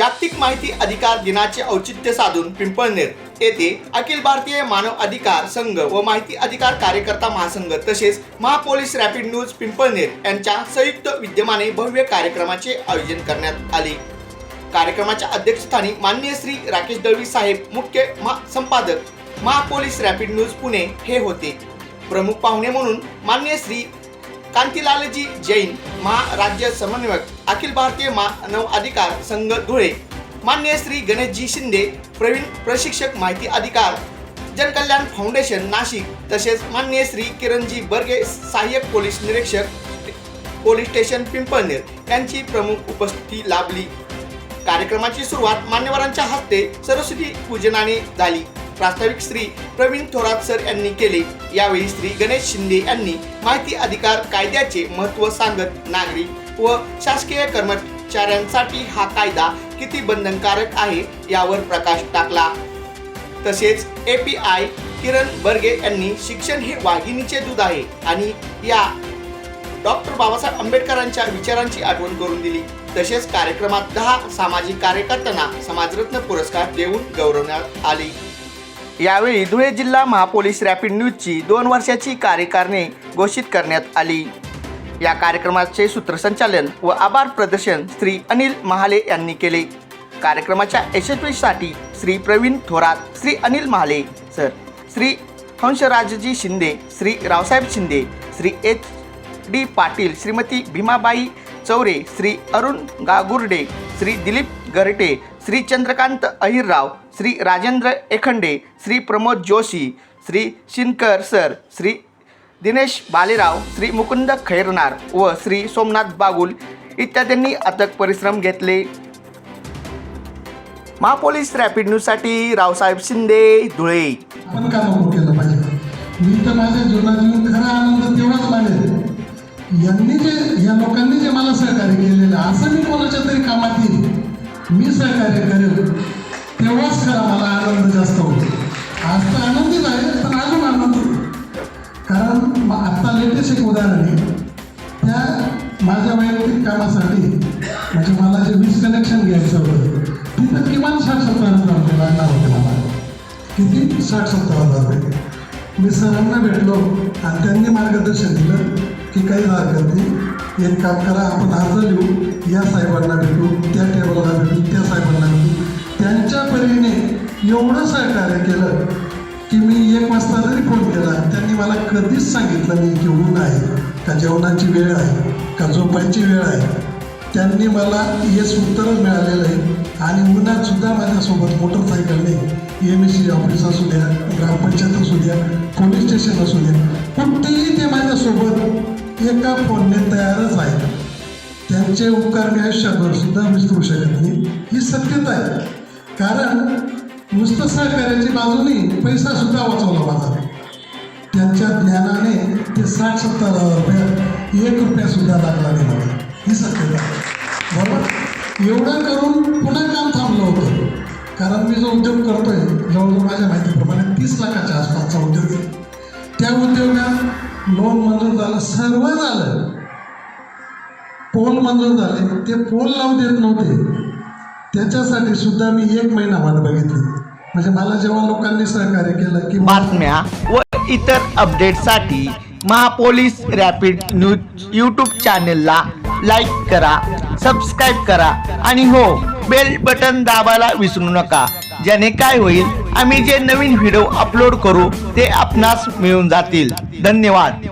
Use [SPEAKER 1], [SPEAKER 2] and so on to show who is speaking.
[SPEAKER 1] जागतिक माहिती अधिकार दिनाचे औचित्य साधून पिंपळनेर येथे अखिल भारतीय मानव अधिकार संघ व माहिती अधिकार कार्यकर्ता महासंघ तसेच महापोलीस रॅपिड न्यूज पिंपळनेर यांच्या संयुक्त विद्यमाने भव्य कार्यक्रमाचे आयोजन करण्यात आले. कार्यक्रमाच्या अध्यक्षस्थानी माननीय श्री राकेश दळवी साहेब मुख्य संपादक महापोलीस रॅपिड न्यूज पुणे हे होते. प्रमुख पाहुणे म्हणून माननीय श्री कांतीलालजी जैन महाराज्य समन्वयक अखिल भारतीय मानव अधिकार संघ धुळे. मान्य श्री गणेशजी शिंदे प्रवीण प्रशिक्षक माहिती अधिकार. जनकल्याण फाउंडेशन नाशिक तसेच मान्य श्री किरणजी बर्गे सहाय्यक पोलीस निरीक्षक पोलीस स्टेशन पिंपळनेर यांची प्रमुख उपस्थिती लाभली. कार्यक्रमाची सुरुवात मान्यवरांच्या हस्ते सरस्वती पूजनाने झाली. प्रास्ताविक श्री प्रवीण थोरात सर यांनी केले. यावेळी श्री गणेश शिंदे यांनी माहिती अधिकार कायद्याचे महत्त्व सांगत नागरिक व शासकीय कर्मचाऱ्यांसाठी हा कायदा किती बंधनकारक आहे यावर प्रकाश टाकला. तसेच ए पी आय किरण बर्गे यांनी शिक्षण हे वाघिणीचे दूध आहे आणि या डॉक्टर बाबासाहेब आंबेडकरांच्या विचारांची आठवण करून दिली. तसेच कार्यक्रमात दहा सामाजिक कार्यकर्त्यांना समाजरत्न पुरस्कार देऊन गौरवण्यात आले. यावेळी धुळे जिल्हा महापोलीस रॅपिड न्यूजची दोन वर्षाची कार्यकारणी घोषित करण्यात आली. या कार्यक्रमाचे सूत्रसंचालन व आभार प्रदर्शन श्री अनिल महाले यांनी केले. कार्यक्रमाच्या यशस्वीसाठी Shri Pravin Thorat Shri Anil Mahale sir Shri Hansrajji Shinde Shri Raosaheb Shinde Shri H D Patil Shrimati Bhimabai Choure Shri Arun Gagurde Shri Dilip Garte Shri Chandrakant Ahirrao Shri Rajendra Ekhande Shri Pramod Joshi Shri Shinkar sir Shri Dinesh Balerao Shri Mukund Khairnar व श्री सोमनाथ बागुल इत्यादींनी अथक परिश्रम घेतले. Mahapolice rapid न्यूजसाठी रावसाहेब शिंदे धुळे.
[SPEAKER 2] आपण का केलं पाहिजे. मी तर माझ्या जीवनात येऊन खरा आनंद तेवढाच मानेल यांनी जे या लोकांनी जे मला सहकार्य केलेलं असं मी कोणाच्या तरी कामात येईल मी सहकार्य करेल तेव्हाच खरा मला आनंद जास्त होतो आज तर आनंदीच आहे पण अजून आनंद कारण आत्ता लेटेस्ट एक उदाहरण आहे. त्या माझ्या वैयक्तिक कामासाठी म्हणजे मला जे वीज कनेक्शन घ्यायचं होतं तिथं किमान साठ सत्तर हजार रुपये लागणार होते मला. किती? साठ सत्तर हजार रुपये. मी सरांना भेटलो आणि त्यांनी मार्गदर्शन दिलं की काही हरकत नाही. एक काम करा आपण अर्ज लिहू या साहेबांना भेटू त्या टेबलला भेटू त्या साहेबांना भेटू. त्यांच्या परीने एवढं सहकार्य केलं की मी एक वाजता जरी फोन केला त्यांनी मला कधीच सांगितलं नाही जेवून आहे का जेवणाची वेळ आहे का झोपायची वेळ आहे. त्यांनी मला येस उत्तरच मिळालेलं आहे आणि उन्हात सुद्धा माझ्यासोबत मोटरसायकलने एम एस सी ऑफिस असू द्या ग्रामपंचायत असू द्या पोलीस स्टेशन असू द्या कुठेही ते माझ्यासोबत एका फोनने तयारच आहे. त्यांचे उपकार मी आयुष्यभर सुद्धा विसरू शकत नाही. ही सत्यता आहे. कारण नुसतं सहकार्याची बाजूनी पैसा सुद्धा वाचवला माझा. त्यांच्या ज्ञानाने ते साठ सत्तर हजार एक रुपया सुद्धा लागला नाही मला. ही सत्यता आहे. बरोबर? एवढं करून पुन्हा काम थांबलं होतं. कारण मी जो उद्योग करतोय जवळजवळ माझ्या माहितीप्रमाणे तीस लाखाच्या आसपासचा उद्योग आहे. लोन मंजूर झालं? सर्व झालं. पोल मंजूर झाले? ते पोल लावून देत नव्हते. त्याच्यासाठी सुद्धा मी एक महिना वाट बघितली. म्हणजे मला जेव्हा लोकांनी सहकार्य केलं की
[SPEAKER 1] बातम्या व इतर अपडेटसाठी महापोलीस रॅपिड न्यूज यूट्यूब चॅनेलला लाईक करा. सबस्क्राईब करा. आणि हो बेल बटन दाबायला विसरू नका. ज्याने काय होईल आम्ही जे नवीन व्हिडिओ अपलोड करू ते आपणास मिळून जातील. धन्यवाद.